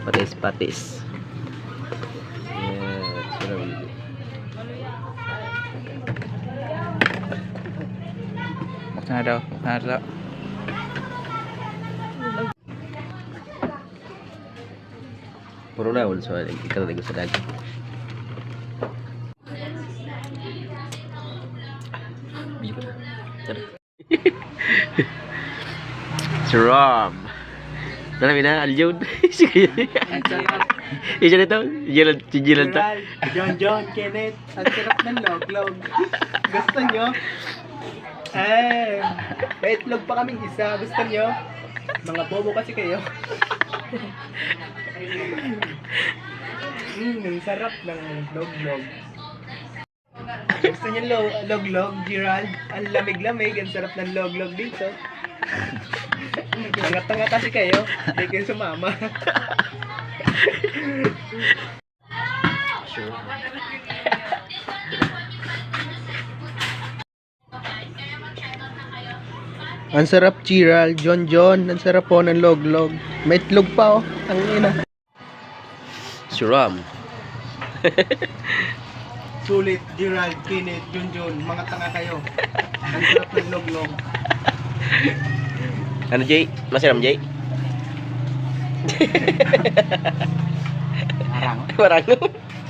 Patis-patis. Sarap. Buksan na daw. Buksan na daw. Puro na, wala sa ikalalig ko sa daging. Bili na. Rom. Tara, Mina, Aljun. Sige. Isa na to. Jilan, Jilan to. John John, Kenneth. Ang sarap ng log-log. Gusto nyo? Eh, may itlog pa kaming isa. Gusto nyo? Mga bobo kasi kayo. Mmm, ang sarap ng log-log. Gusto nyo lo- log-log, Gerald? Ang lamig-lamig, ang sarap ng log-log dito. Tanga-tanga kasi kayo. Hindi kayo sumama. Sure. Ang sarap Chiral, John John, ang sarap po ng log-log. May itlog pa oh, ang ina. Si Rom. Sulit, Gerald, Kenneth, John John, mga tanga kayo. Ang sarap ng log-log. anh chí nó sẽ làm gì Marang. Marang.